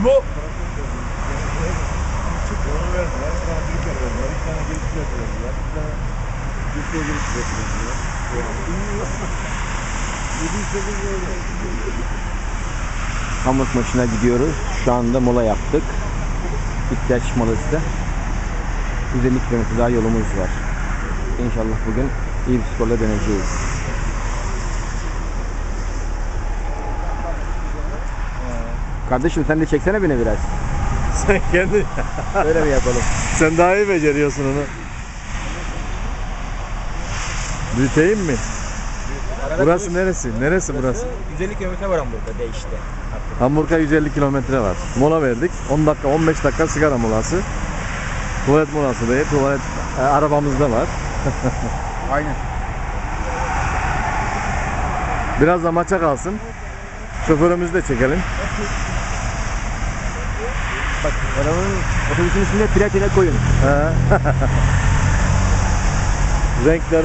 İbo. Hamut maçına gidiyoruz. Şu anda mola yaptık. İhtiyaç molası. 150 kilometre daha yolumuz var. İnşallah bugün iyi bir skorla döneceğiz. Kardeşim sen de çeksene beni biraz. Sen kendi Öyle mi yapalım? sen daha iyi beceriyorsun onu. Büyüteyim mi? Burası neresi? Neresi burası? 150 kilometre var Hamburg'da değişti. Hamburg'a 150 kilometre var. Mola verdik. 10 dakika 15 dakika sigara molası. Tuvalet molası değil. Tuvalet e, arabamızda var. Aynen. Biraz da maça kalsın. Şoförümüzü de çekelim. Bak arabanın otobüsün üstünde tire koyun. Renkler